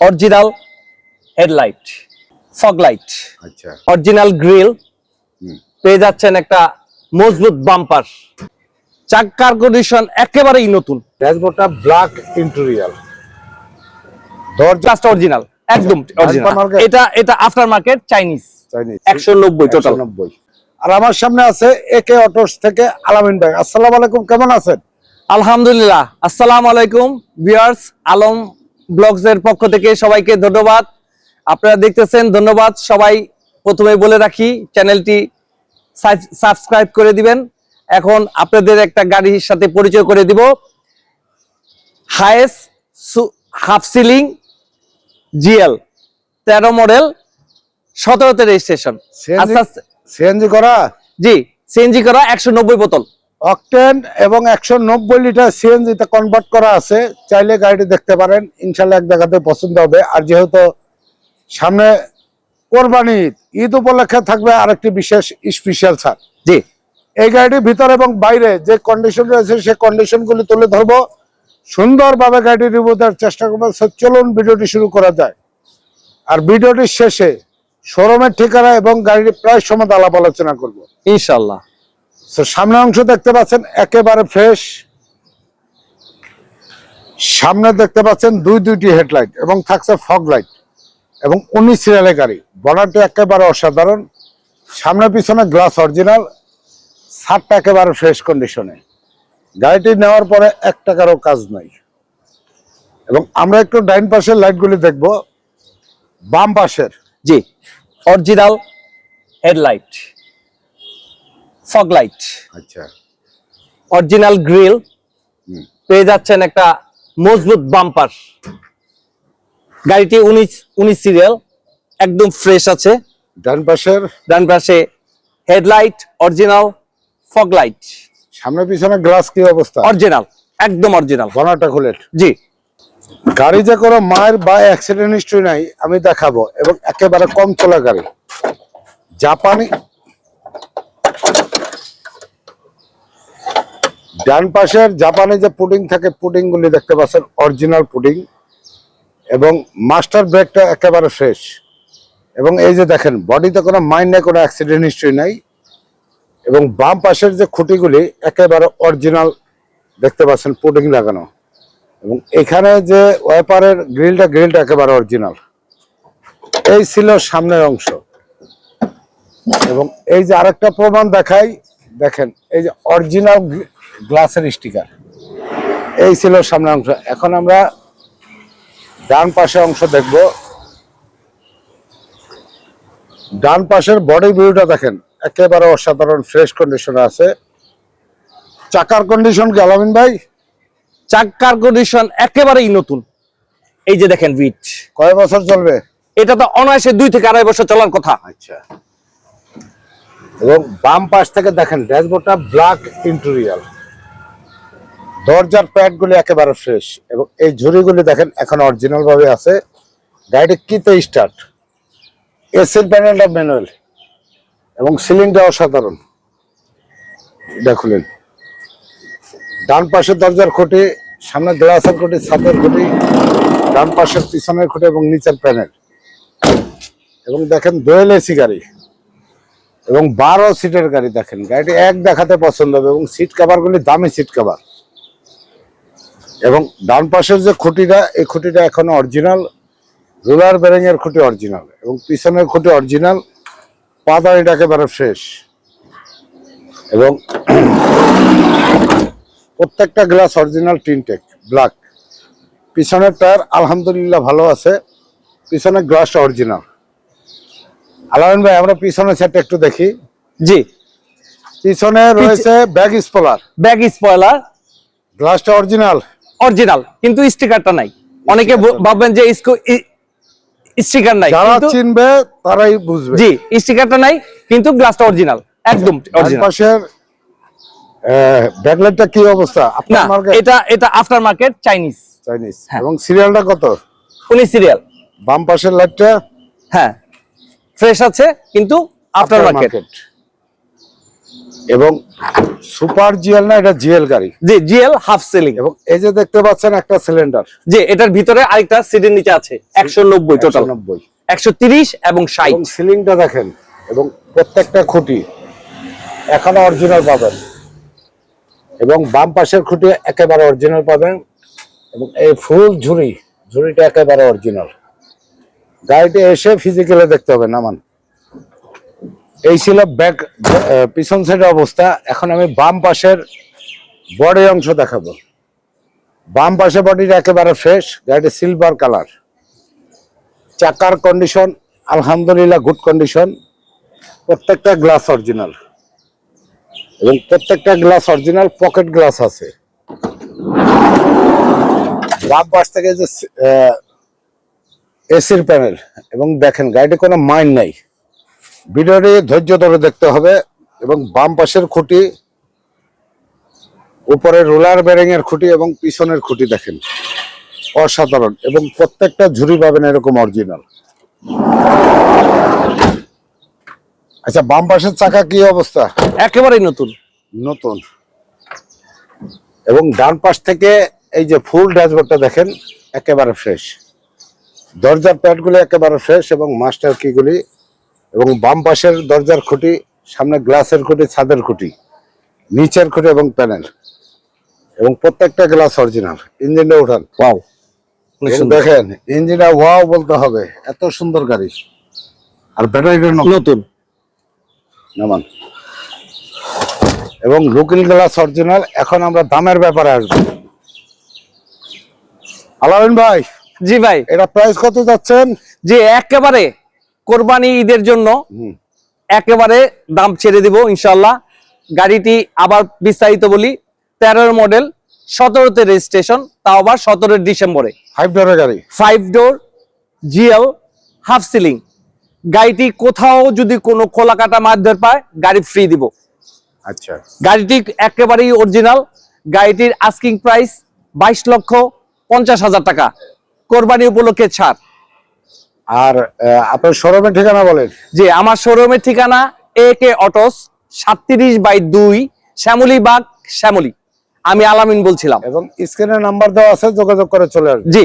Original headlight fog light আচ্ছা। Original grill পেয়ে যাচ্ছেন একটা মজবুত বাম্পার চাক্কার কন্ডিশন একেবারেই নতুন। ড্যাশবোর্ডটা ব্ল্যাক ইন্টেরিয়াল দরজা অরিজিনাল একদম অরিজিনাল এটা এটা আফটার মার্কেট চাইনিজ চাইনিজ একশো নব্বই টোটাল নব্বই। আর আমার সামনে আছে একে অটোস থেকে আলামিন ভাই। আসসালামু আলাইকুম কেমন আছেন? আলহামদুলিল্লাহ। আসসালামু আলাইকুম ভিউয়ার্স আলম ব্লগস এর পক্ষ থেকে সবাইকে ধন্যবাদ। আপনারা দেখতেছেন ধন্যবাদ। সবাই প্রথমে বলে রাখি চ্যানেলটি সাবস্ক্রাইব করে দিবেন। এখন আপনাদের একটা গাড়ির সাথে পরিচয় করে দিব। হায়েস হাফ সিলিং জিএল তেরো মডেল সতেরোতে রেজিস্ট্রেশন। সিএনজি করা? জি সিএনজি করা একশো নব্বই বোতল। অকটেন এবং একশো নব্বই লিটার সিএনজি তে কনভার্ট করা আছে। চাইলে গাড়িটি দেখতে পারেন। ইনশাল্লাহ এক জায়গাতে পছন্দ হবে। আর যেহেতু সামনে কোরবানি ঈদ, ঈদ উপলক্ষে থাকবে আরেকটি বিশেষ স্পেশাল ছাড় জি। এই গাড়িটির ভিতর এবং বাইরে যে কন্ডিশন রয়েছে সেই কন্ডিশন গুলি তুলে ধরবো। সুন্দরভাবে গাড়িটি রিভিউ দেওয়ার চেষ্টা করব। চলুন ভিডিওটি শুরু করা যায়। আর ভিডিওটির শেষে শোরুমের ঠিকানা এবং গাড়িটি প্রায় সময় আলাপ আলোচনা করব। ইনশাল্লাহ। তো সামনে অংশ দেখতে পাচ্ছেন, একেবারে ফ্রেশ সামনে দেখতে পাচ্ছেন দুই দুইটি হেডলাইট এবং থাকছে ফগ লাইট এবং উনিশ সিরিয়ালের গাড়ি। বনারটি একেবারে অসাধারণ। সামনে পিছনে গ্লাস অরিজিনাল সাতটা একেবারে ফ্রেশ কন্ডিশনে গাড়িটি নেওয়ার পরে এক টাকারও কাজ নাই। এবং আমরা একটু ডাইন পাশের লাইটগুলি দেখব। বাম পাশের। জি অরিজিনাল হেডলাইট ফগ লাইট। আচ্ছা। Original grille. পেয়ে যাচ্ছেন একটা মজবুত বাম্পার। গাড়িটি উনিশ উনিশ সিরিয়াল একদম ফ্রেশ আছে। ডান পাশের? ডান পাশে হেডলাইট অরিজিনাল ফগ লাইট। সামনে পিছনে গ্লাস কি অবস্থা? অরিজিনাল একদম অরিজিনাল। বনারটা খুলে জি। গাড়ি যে কোনো মায়ের বা অ্যাক্সিডেন্ট হিস্ট্রি নাই আমি দেখাবো এবং একেবারে কম চলা গাড়ি। জাপানি ডান পাশের জাপানি যে পুডিং থাকে পুডিং গুলি দেখতে পাচ্ছেন অরিজিনাল পুডিং। এবং মাস্টার ব্রেকটা একেবারে ফ্রেশ এবং এই যে দেখেন, বডিতে কোনো মাইন্ড নেই, কোনো অ্যাক্সিডেন্ট হিস্ট্রি নাই। এবং বাম পাশের যে খুঁটিগুলি একেবারে অরিজিনাল দেখতে পাচ্ছেন, পুডিং লাগানো। এবং এখানে যে ওয়েপারের গ্রিলটা গ্রিলটা একেবারে অরিজিনাল এই ছিল সামনের অংশ। এবং এই যে আরেকটা প্রমাণ দেখাই, দেখেন, এই যে অরিজিনাল গ্লাসের স্টিকার। এই ছিল সামনের অংশ। এখন আমরা ডান পাশে অংশ দেখব। ডান পাশের বডি ভিউটা দেখেন একেবারে অসাধারণ ফ্রেশ কন্ডিশনে আছে। চাকার কন্ডিশন কি আলামিন ভাই? চাকার কন্ডিশন একেবারেই নতুন। এই যে দেখেন বিট কয় বছর চলবে? এটা তো অনায়াসে দুই থেকে আড়াই বছর চলার কথা। আচ্ছা। এবং বাম পাশ থেকে দেখেন ড্যাশবোর্ডটা ব্ল্যাক ইন্টেরিয়াল দরজার প্যাড গুলি একেবারে ফ্রেশ এবং এই ঝুড়িগুলি দেখেন এখন অরিজিনাল ভাবে আছে। গাড়িটি কিতে স্টার্ট এসির প্যানেলটা ম্যানুয়াল এবং সিলিংটা অসাধারণ। দেখলেন। ডান পাশের দরজার খুঁটি, সামনে গ্লাসের খুঁটি, ছাদের খুঁটি, ডান পাশের পিছনের খুঁটি এবং নিচের প্যানেল এবং দেখেন দোয়েল এসি গাড়ি এবং বারো সিটের গাড়ি দেখেন। গাড়িটি এক দেখাতে পছন্দ হবে এবং সিট কাভার গুলি দামি সিট কাভার এবং ডান পাশের যে খুঁটিটা এই খুঁটিটা এখনও অরিজিনাল রোলার বেরিং এর খুঁটি অরিজিনাল এবং পিছনের খুঁটি অরিজিনাল পাদানিটা একেবারে ফ্রেশ এবং প্রত্যেকটা গ্লাস অরিজিনাল টিনটেক ব্ল্যাক পিছনের টায়ার আলহামদুলিল্লাহ ভালো আছে পিছনের গ্লাসটা অরিজিনাল আলামিন ভাই আমরা পিছনের সাইডটা একটু দেখি। জি। পিছনে রয়েছে ব্যাগ স্পলার ব্যাগ স্পয়লার গ্লাসটা অরিজিনাল অরিজিনাল কিন্তু স্টিকারটা নাই। অনেকে ভাববেন যে স্টিকার নাই। যারা চিনবে তারাই বুঝবে। জি স্টিকারটা নাই কিন্তু গ্লাসটা অরিজিনাল একদম অরিজিনাল পাশের ব্যাকলাইটটা কি অবস্থা? আপনার মার্কেট এটা এটা আফটার মার্কেট চাইনিজ চাইনিজ। এবং সিরিয়ালটা কত? উনি সিরিয়াল বাম পাশের লাইটটা হ্যাঁ। ফ্রেশ আছে কিন্তু আফটার মার্কেট এবং সুপার জিএল না এটা জিএল গাড়ি? জি জিএল হাফ সিলিং। এবং এই যে দেখতে পাচ্ছেন একটা সিলিন্ডার। জি এটার ভিতরে আরেকটা সিটের নিচে আছে একশো নব্বই টোটাল নব্বই। একশো তিরিশ এবং ষাট। এবং সিলিংটা দেখেন এবং প্রত্যেকটা খুঁটি এখনও অরিজিনাল পাবেন। এবং বাম পাশের খুঁটি একেবারে অরিজিনাল পাবেন এবং এই ফুল ঝুড়ি ঝুড়িটা একেবারে অরিজিনাল গাড়িতে এসে ফিজিক্যালি দেখতে হবে নামান এই ছিল ব্যাক পিছন সাইডের অবস্থা। এখন আমি বাম পাশের বডি অংশ দেখাবো। বাম পাশে বডিটা একেবারে ফ্রেশ গাড়িটা সিলভার কালার চাকার কন্ডিশন আলহামদুলিল্লাহ গুড কন্ডিশন প্রত্যেকটা গ্লাস অরিজিনাল এবং প্রত্যেকটা গ্লাস অরিজিনাল পকেট গ্লাস আছে। বাম পাশ থেকে যে এসির প্যানেল এবং দেখেন গাড়িতে কোনো মাইন্ড নাই। ভিডিওটি ধৈর্য ধরে দেখতে হবে এবং বাম পাশের খুঁটি উপরে রোলার বেরিং এর খুঁটি এবং পিছনের খুঁটি দেখেন। অসাধারণ এবং প্রত্যেকটা ঝুড়ি পাবেন এরকম অরিজিনাল। আচ্ছা বাম পাশের চাকা কি অবস্থা? একেবারেই নতুন। নতুন। এবং ডান পাশ থেকে এই যে ফুল ড্যাশবোর্ডটা দেখেন একেবারে ফ্রেশ। দরজার প্যাডগুলি একেবারে ফ্রেশ এবং মাস্টার কিগুলি এবং বাম পাশের দরজার খুঁটি সামনে গ্লাসের খুঁটি ছাদের খুঁটি নিচের খুঁটি এবং প্যানেল। এবং প্রত্যেকটা গ্লাস অরিজিনাল। ইঞ্জিনটা উঠান। ওয়াও দেখেন ইঞ্জিনটা ওয়াও বলতে হবে। এত সুন্দর গাড়ি। আর ব্যাটারিটা নতুন। নামান। এবং লুকিং গ্লাস অরিজিনাল এখন আমরা দামের ব্যাপারে আসব। আলামিন ভাই জি ভাই। এটা প্রাইস কত যাচ্ছেন? যে একেবারে। কোরবানি ঈদের জন্য একেবারে দাম ছেড়ে দিব ইনশাল্লাহ গাড়িটি আবার বিস্তারিত বলি তেরোর মডেল সতেরোতে রেজিস্ট্রেশন তাও আবার সতেরোই ডিসেম্বরে। ফাইভ ডোরের গাড়ি? Five door GL half ceiling গাড়িটি কোথাও যদি কোনো খোলা কাটা মারধর পায় গাড়ি ফ্রি দিব। আচ্ছা। গাড়িটি একেবারেই অরিজিনাল গাড়িটির আস্কিং প্রাইস বাইশ লক্ষ পঞ্চাশ হাজার টাকা। কোরবানি উপলক্ষে ছাড়। আর আপনার শোরুমের ঠিকানা বলেন? জি আমার শোরুমের ঠিকানা এ কে অটোস সাতত্রিশ বাই দুই শ্যামলি বাগ শ্যামলি। আমি আলামিন বলছিলাম। এবং স্ক্রিনের নাম্বার দেওয়া আছে যোগাযোগ করে চলে আসবে জি।